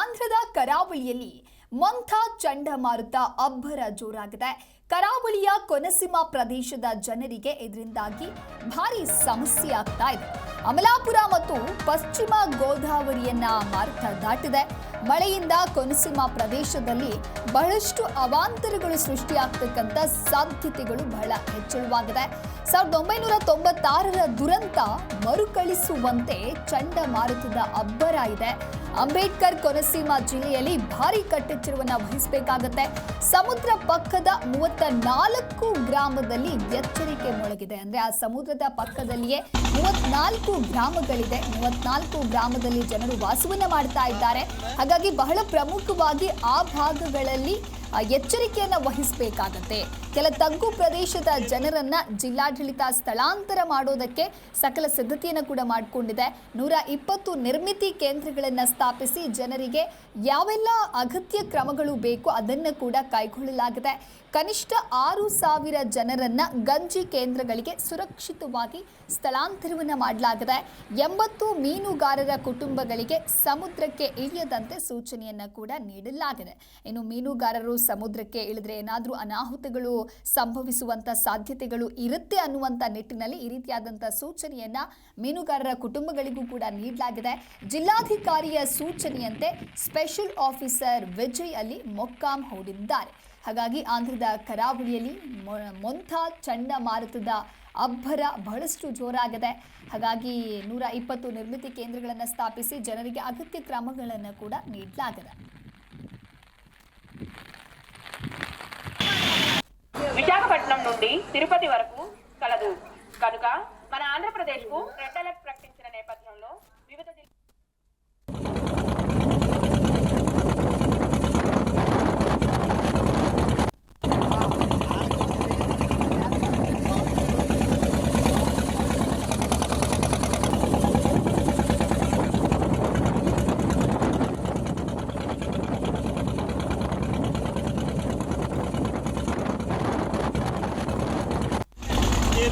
ಆಂಧ್ರದ ಕರಾವಳಿಯಲ್ಲಿ ಮಂಥಾ ಚಂಡಮಾರುತ ಅಬ್ಬರ ಜೋರಾಗಿದೆ. ಕರಾವಳಿಯ ಕೊನಸಿಮಾ ಪ್ರದೇಶದ ಜನರಿಗೆ ಇದರಿಂದಾಗಿ ಭಾರಿ ಸಮಸ್ಯೆ ಆಗ್ತಾ ಇದೆ. ಅಮಲಾಪುರ ಮತ್ತು ಪಶ್ಚಿಮ ಗೋದಾವರಿಯನ್ನ ಮಾರುತ ದಾಟಿದೆ. ಮಳೆಯಿಂದ ಕೊನಸಿಮಾ ಪ್ರದೇಶದಲ್ಲಿ ಬಹಳಷ್ಟು ಅವಾಂತರಗಳು ಸೃಷ್ಟಿಯಾಗ್ತಕ್ಕಂಥ ಸಾಧ್ಯತೆಗಳು ಬಹಳ ಹೆಚ್ಚಳವಾಗಿದೆ. ಸಾವಿರದ ಒಂಬೈನೂರ ತೊಂಬತ್ತಾರರ ದುರಂತ ಮರುಕಳಿಸುವಂತೆ ಚಂಡಮಾರುತದ ಅಬ್ಬರ ಇದೆ. ಅಂಬೇಡ್ಕರ್ ಕೊನಸೀಮಾ ಜಿಲ್ಲೆಯಲ್ಲಿ ಭಾರಿ ಕಟ್ಟೆಚ್ಚರವನ್ನ ವಹಿಸಬೇಕಾಗತ್ತೆ. ಸಮುದ್ರ ಪಕ್ಕದ ಮೂವತ್ತ ನಾಲ್ಕು ಗ್ರಾಮದಲ್ಲಿ ಎಚ್ಚರಿಕೆ ಮೊಳಗಿದೆ. ಅಂದ್ರೆ ಆ ಸಮುದ್ರದ ಪಕ್ಕದಲ್ಲಿಯೇ ಮೂವತ್ನಾಲ್ಕು ಗ್ರಾಮಗಳಿದೆ. ಮೂವತ್ನಾಲ್ಕು ಗ್ರಾಮದಲ್ಲಿ ಜನರು ವಾಸವನ್ನ ಮಾಡ್ತಾ ಇದ್ದಾರೆ. ಹಾಗಾಗಿ ಬಹಳ ಪ್ರಮುಖವಾಗಿ ಆ ಭಾಗಗಳಲ್ಲಿ ಎಚ್ಚರಿಕೆಯನ್ನ ವಹಿಸಬೇಕಾಗತ್ತೆ. ಕೆಲ ತಗ್ಗು ಪ್ರದೇಶದ ಜನರನ್ನ ಜಿಲ್ಲಾಡಳಿತ ಸ್ಥಳಾಂತರ ಮಾಡೋದಕ್ಕೆ ಸಕಲ ಸಿದ್ಧತೆಯನ್ನು ಕೂಡ ಮಾಡಿಕೊಂಡಿದೆ. ನೂರ ಇಪ್ಪತ್ತು ನಿರ್ಮಿತಿ ಕೇಂದ್ರಗಳನ್ನು ಸ್ಥಾಪಿಸಿ ಜನರಿಗೆ ಯಾವೆಲ್ಲ ಅಗತ್ಯ ಕ್ರಮಗಳು ಬೇಕು ಅದನ್ನು ಕೂಡ ಕೈಗೊಳ್ಳಲಾಗಿದೆ. ಕನಿಷ್ಠ ಆರು ಸಾವಿರ ಜನರನ್ನ ಗಂಜಿ ಕೇಂದ್ರಗಳಿಗೆ ಸುರಕ್ಷಿತವಾಗಿ ಸ್ಥಳಾಂತರವನ್ನು ಮಾಡಲಾಗಿದೆ. ಎಂಬತ್ತು ಮೀನುಗಾರರ ಕುಟುಂಬಗಳಿಗೆ ಸಮುದ್ರಕ್ಕೆ ಇಳಿಯದಂತೆ ಸೂಚನೆಯನ್ನು ಕೂಡ ನೀಡಲಾಗಿದೆ. ಇನ್ನು ಮೀನುಗಾರರು ಸಮುದ್ರಕ್ಕೆ ಇಳಿದ್ರೆ ಏನಾದರೂ ಅನಾಹುತಗಳು ಸಂಭವಿಸುವಂತ ಸಾಧ್ಯತೆಗಳು ಇರುತ್ತೆ ಅನ್ನುವಂಥ ನಿಟ್ಟಿನಲ್ಲಿ ಈ ರೀತಿಯಾದಂಥ ಸೂಚನೆಯನ್ನ ಮೀನುಗಾರರ ಕುಟುಂಬಗಳಿಗೂ ಕೂಡ ನೀಡಲಾಗಿದೆ. ಜಿಲ್ಲಾಧಿಕಾರಿಯ ಸೂಚನೆಯಂತೆ ಸ್ಪೆಷಲ್ ಆಫೀಸರ್ ವಿಜಯ್ ಅಲ್ಲಿ ಮೊಕ್ಕಾಂ ಹೂಡಿದ್ದಾರೆ. ಹಾಗಾಗಿ ಆಂಧ್ರದ ಕರಾವಳಿಯಲ್ಲಿ ಮೊಂಥಾ ಚಂಡಮಾರುತದ ಅಬ್ಬರ ಬಹಳಷ್ಟು ಜೋರಾಗಿದೆ. ಹಾಗಾಗಿ ನೂರ ಇಪ್ಪತ್ತು ನಿರ್ಮಿತಿ ಕೇಂದ್ರಗಳನ್ನು ಸ್ಥಾಪಿಸಿ ಜನರಿಗೆ ಅಗತ್ಯ ಕ್ರಮಗಳನ್ನು ಕೂಡ ನೀಡಲಾಗಿದೆ. విశాఖపట్నం నుండి తిరుపతి వరకు కలదు. కనుక మన ఆంధ్రప్రదేశ్కు రెడ్ అలర్ట్ ప్రకటించిన నేపథ్యంలో వివిధ